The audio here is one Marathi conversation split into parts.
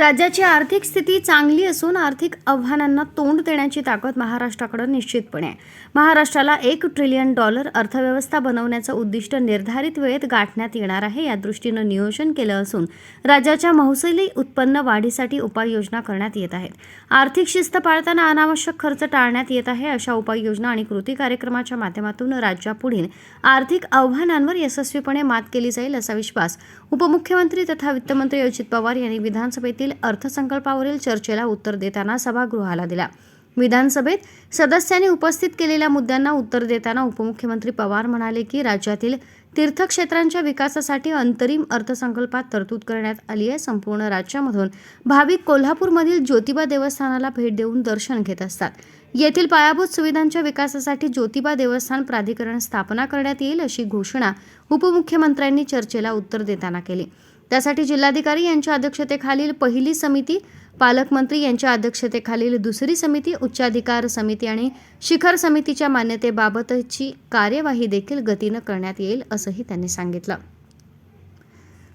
राज्याची आर्थिक स्थिती चांगली असून आर्थिक आव्हानांना तोंड देण्याची ताकद महाराष्ट्राकडे निश्चितपणे आहे. महाराष्ट्राला एक ट्रिलियन डॉलर अर्थव्यवस्था बनवण्याचं उद्दिष्ट निर्धारित वेळेत गाठण्यात येणार आहे या दृष्टीनं नियोजन केलं असून राज्याच्या महसुली उत्पन्न वाढीसाठी उपाययोजना करण्यात येत आहेत. आर्थिक शिस्त पाळताना अनावश्यक खर्च टाळण्यात येत आहे अशा उपाययोजना आणि कृती कार्यक्रमाच्या माध्यमातून राज्यापुढील आर्थिक आव्हानांवर यशस्वीपणे मात केली जाईल असा विश्वास उपमुख्यमंत्री तथा वित्तमंत्री अजित पवार यांनी विधानसभेतील अर्थसंकल्पावरील चर्चेला उत्तर देताना सभागृहाला दिला. विधानसभेत सदस्यांनी उपस्थित केलेल्या मुद्द्यांना उत्तर देताना उपमुख्यमंत्री पवार म्हणाले की राज्यातील तीर्थक्षेत्रांच्या विकासासाठी अंतरिम अर्थसंकल्पात तरतूद करण्यात आली आहे. संपूर्ण राज्यामधून भाविक कोल्हापूरमधील ज्योतिबा देवस्थानाला भेट देऊन दर्शन घेत असतात. येथील पायाभूत सुविधांच्या विकासासाठी ज्योतिबा देवस्थान प्राधिकरण स्थापना करण्यात येईल अशी घोषणा उपमुख्यमंत्र्यांनी चर्चेला उत्तर देताना केली. त्यासाठी जिल्हाधिकारी यांच्या अध्यक्षतेखालील पहिली समिती पालकमंत्री यांच्या अध्यक्षतेखालील दुसरी समिती उच्चाधिकार समिती आणि शिखर समितीच्या मान्यतेबाबतची कार्यवाही देखील गतीनं करण्यात येईल असंही त्यांनी सांगितलं.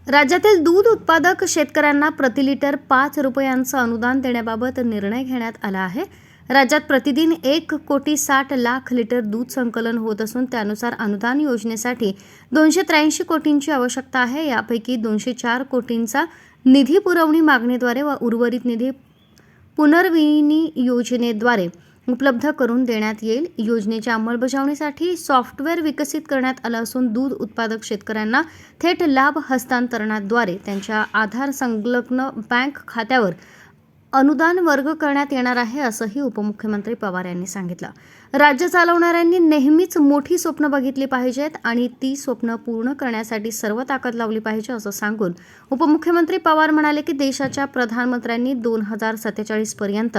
राज्यातील दूध उत्पादक शेतकऱ्यांना प्रति लिटर पाच रुपयांचं अनुदान देण्याबाबत निर्णय घेण्यात आला आहे. राज्यात प्रतिदिन एक कोटी साठ लाख लिटर दूध संकलन होत असून त्यानुसार अनुदान योजनेसाठी दोनशे त्र्याऐंशी कोटींची आवश्यकता आहे. यापैकी दोनशे चार कोटींचा निधी पुरवणी मागणीद्वारे व उर्वरित निधी पुनर्विनी योजनेद्वारे उपलब्ध करून देण्यात येईल. योजनेच्या अंमलबजावणीसाठी सॉफ्टवेअर विकसित करण्यात आलं असून दूध उत्पादक शेतकऱ्यांना थेट लाभ हस्तांतरणाद्वारे त्यांच्या आधार संलग्न बँक खात्यावर अनुदान वर्ग करण्यात येणार आहे असंही उपमुख्यमंत्री पवार यांनी सांगितलं. राज्य चालवणाऱ्यांनी नेहमीच मोठी स्वप्न बघितली पाहिजेत आणि ती स्वप्न पूर्ण करण्यासाठी सर्व ताकद लावली पाहिजे असं सांगून उपमुख्यमंत्री पवार म्हणाले की देशाच्या प्रधानमंत्र्यांनी दोन हजार सत्तेचाळीस पर्यंत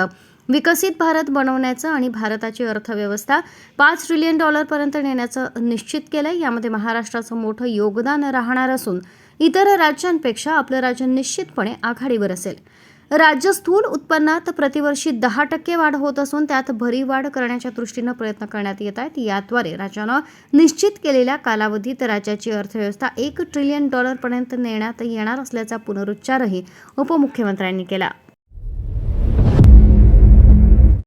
विकसित भारत बनवण्याचं आणि भारताची अर्थव्यवस्था पाच ट्रिलियन डॉलरपर्यंत नेण्याचं निश्चित केलंय. यामध्ये महाराष्ट्राचं मोठं योगदान राहणार असून इतर राज्यांपेक्षा आपलं राज्य निश्चितपणे आघाडीवर असेल. राज्य स्थूल उत्पन्नात प्रतिवर्षी दहा टक्के वाढ होत असून त्यात भरीव वाढ करण्याच्या दृष्टीनं प्रयत्न करण्यात येत आहेत. याद्वारे राज्यानं निश्चित केलेल्या कालावधीत राज्याची अर्थव्यवस्था एक ट्रिलियन डॉलरपर्यंत नेण्यात येणार असल्याचा पुनरुच्चारही उपमुख्यमंत्र्यांनी केला.